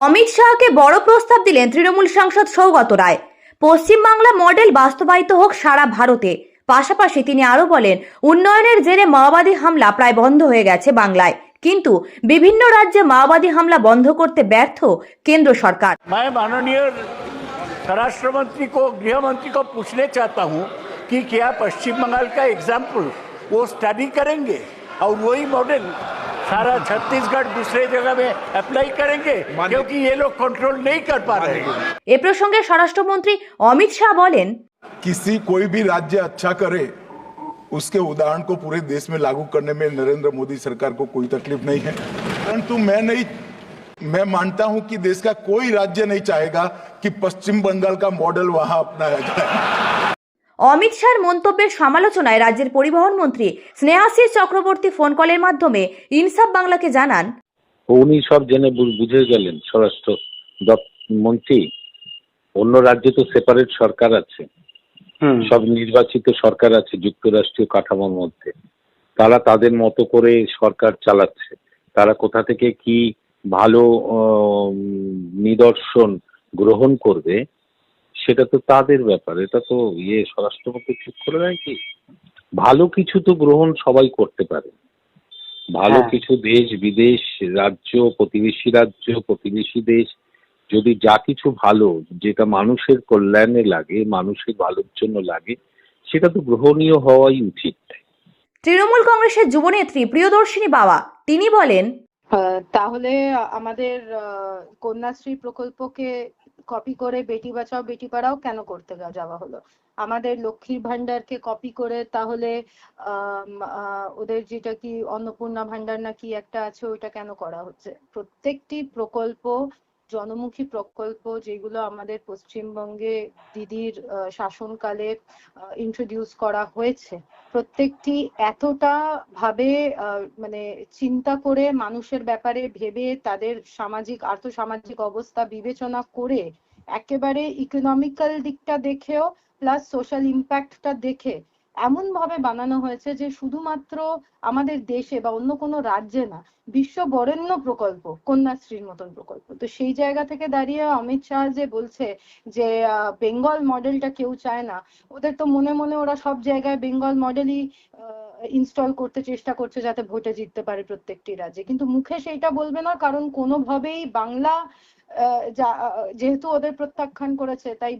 অমিত শাহকে বড় প্রস্তাব দিলেন তৃণমূল সাংসদ সৌগত রায় পশ্চিমবাংলা মডেল বাস্তবায়িত হোক সারা ভারতে পাশাপাশি তিনি আরো বলেন উন্নয়নের জেরে মাওবাদী হামলা প্রায় বন্ধ হয়ে গেছে বাংলায় কিন্তু বিভিন্ন রাজ্যে মাওবাদী হামলা বন্ধ করতে ব্যর্থ কেন্দ্র সরকার मैं माननीय स्वराष्ट्र मंत्री को गृह मंत्री को पूछना चाहता हूं कि क्या पश्चिम बंगाल का एग्जाम्पल वो स्टडी करेंगे और वही मॉडल सारा छत्तीसगढ़ दूसरे जगह में अप्लाई करेंगे क्योंकि ये लोग कंट्रोल नहीं कर पा रहे हैं এ প্রসঙ্গে স্বরাষ্ট্রমন্ত্রী অমিত শাহ বলেন किसी कोई भी राज्य अच्छा करे उसके उदाहरण को पूरे देश में लागू करने में नरेंद्र मोदी सरकार को कोई तकलीफ नहीं है परंतु मैं नहीं मैं मानता हूं कि देश का कोई राज्य नहीं चाहेगा कि पश्चिम बंगाल का मॉडल वहां अपनाया जाए অমিত শাহর মন্তব্যের সমালোচনায় রাজ্যের পরিবহন মন্ত্রী স্নেহাশিস চক্রবর্তী ফোন কলের মাধ্যমে ইনসাফ বাংলাকে জানান। উনি সব জেনে বুঝে গেলেন স্বরাষ্ট্র মন্ত্রী। অন্য রাজ্যে তো সেপারেট সরকার আছে। সব নির্বাচিত সরকার আছে যুক্তরাষ্ট্রীয় কাঠামোর মধ্যে। তারা তাদের মতো করে সরকার চালাচ্ছে। তারা কোথা থেকে কি ভালো নিদর্শন গ্রহণ করবে সেটা তো তাদের ব্যাপার এটা তো ইয়ে স্বরাষ্ট্রমন্ত্রী ঠিক করে দেয় কি? ভালো কিছু তো গ্রহণ সবাই করতে পারে। ভালো কিছু দেশ বিদেশ রাজ্য প্রতিবেশী রাজ্য প্রতিবেশী দেশ যদি যা কিছু ভালো যেটা মানুষের কল্যাণে লাগে মানুষের ভালোর জন্য লাগে সেটা তো গ্রহণীয় হওয়াই উচিত। তৃণমূল কংগ্রেসের যুবনেত্রী প্রিয়দর্শিনী বাবা তিনি বলেন তাহলে আমাদের আহ, কন্যাশ্রী প্রকল্পকে কপি করে বেটি বাঁচাও, বেটি পড়াও কেন করতে যাওয়া হলো? আমাদের লক্ষ্মীর ভান্ডারকে কপি করে তাহলে ওদের যেটা কি অন্নপূর্ণা ভান্ডার না কি একটা আছে, ওইটা কেন করা হচ্ছে? প্রত্যেকটি প্রকল্প, জনমুখী প্রকল্প যেগুলো আমাদের পশ্চিমবঙ্গে দিদির শাসনকালে ইন্ট্রোডিউস করা হয়েছে প্রত্যেকটি এতটা ভাবে মানে চিন্তা করে মানুষের ব্যাপারে ভেবে তাদের সামাজিক, আর্থসামাজিক অবস্থা বিবেচনা করে একেবারে ইকোনমিক্যাল দিকটা দেখেও প্লাস সোশ্যাল ইম্প্যাক্টটা দেখে এমন ভাবে বানানো হয়েছে যে শুধুমাত্র আমাদের দেশে বা অন্য কোনো রাজ্যে না, বিশ্ব বরেণ্য প্রকল্প, কন্যাশ্রীর মতন প্রকল্প। তো সেই জায়গা থেকে দাঁড়িয়ে অমিত শাহ যে বলছে যে বেঙ্গল মডেলটা কেউ চায় না, ওদের তো মনে মনে ওরা সব জায়গায় বেঙ্গল মডেলই ইনস্টল করতে চেষ্টা করছে যাতে ভোটে জিততে পারে প্রত্যেকটি রাজ্যে। কিন্তু মুখে সেইটা বলবে না, কারণ কোনোভাবেই বাংলা যেহেতু ওদের প্রত্যাখ্যান করেছে, তাই